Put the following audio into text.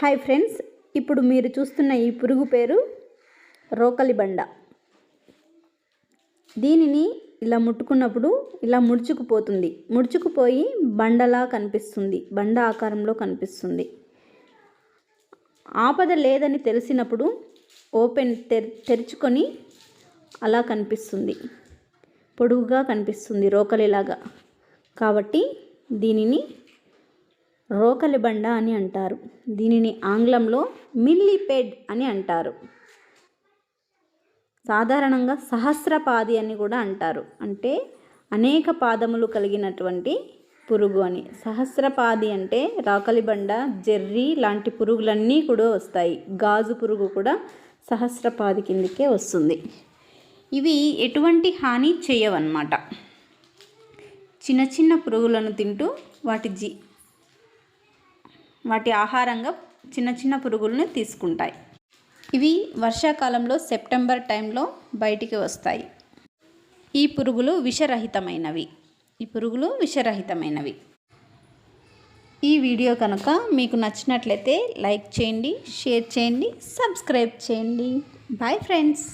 Hi friends ఇప్పుడు మీరు చూస్తున్న ఈ పురుగు పేరు రోకలి బండ దీనిని ఇలా ముట్టుకున్నప్పుడు ఇలా ముడుచుకుపోతుంది. ముడుచుకుపోయి బండలా కనిపిస్తుంది. బండ ఆకారంలో కనిపిస్తుంది. ఆపద లేదని తెలిసినప్పుడు ఓపెన్ తెర్ తెరుచుకొని అలా కనిపిస్తుంది. పొడుగుగా కనిపిస్తుంది రోకలిలాగా. కాబట్టి దీనిని రోకలి బండ అని అంటారు. దీనిని ఆంగ్లంలో మిల్లీపెడ్ అని అంటారు. సాధారణంగా సహస్రపాది అని కూడా అంటారు. అంటే అనేక పాదములు కలిగినటువంటి పురుగు అని. సహస్రపాది అంటే రాకలి బండ జెర్రీ లాంటి పురుగులన్నీ కూడా వస్తాయి. గాజు పురుగు కూడా సహస్రపాది కిందకే వస్తుంది. ఇవి ఎటువంటి హాని చేయవన్నమాట. చిన్న చిన్న పురుగులను తింటూ వాటి జీ వాటి ఆహారంగా చిన్న చిన్న పురుగులను తీసుకుంటాయి. ఇవి వర్షాకాలంలో సెప్టెంబర్ టైంలో బయటికి వస్తాయి. ఈ పురుగులు విషరహితమైనవి. ఈ పురుగులు విషరహితమైనవి. ఈ వీడియో కనుక మీకు నచ్చినట్లయితే లైక్ చేయండి షేర్ చేయండి సబ్స్క్రైబ్ చేయండి. Bye friends.